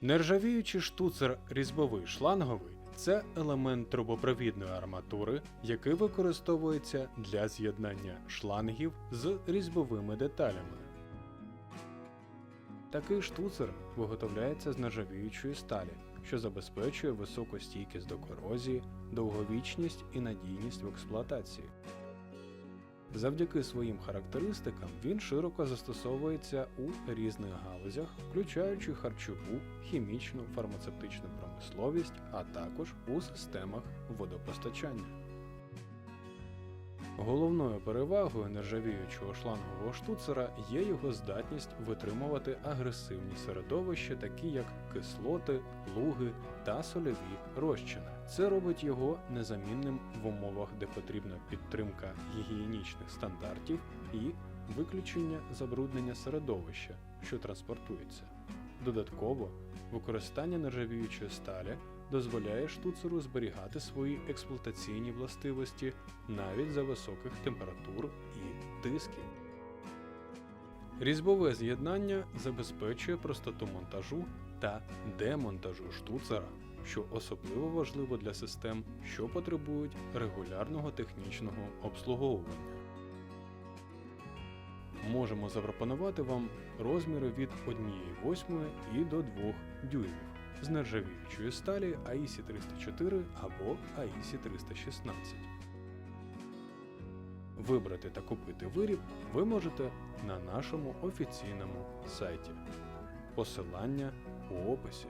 Нержавіючий штуцер різьбовий шланговий це елемент трубопровідної арматури, який використовується для з'єднання шлангів з різьбовими деталями. Такий штуцер виготовляється з нержавіючої сталі, що забезпечує високу стійкість до корозії, довговічність і надійність в експлуатації. Завдяки своїм характеристикам він широко застосовується у різних галузях, включаючи харчову, хімічну, фармацевтичну промисловість, а також у системах водопостачання. Головною перевагою нержавіючого шлангового штуцера є його здатність витримувати агресивні середовища, такі як кислоти, луги та сольові розчини. Це робить його незамінним в умовах, де потрібна підтримка гігієнічних стандартів і виключення забруднення середовища, що транспортується. Додатково, використання нержавіючої сталі дозволяє штуцеру зберігати свої експлуатаційні властивості навіть за високих температур і тисків. Різьбове з'єднання забезпечує простоту монтажу та демонтажу штуцера, що особливо важливо для систем, що потребують регулярного технічного обслуговування. Можемо запропонувати вам розміри від 1,8 і до 2 дюймів з нержавіючої сталі аісі 304 або аісі 316. Вибрати та купити виріб ви можете на нашому офіційному сайті. Посилання у описі.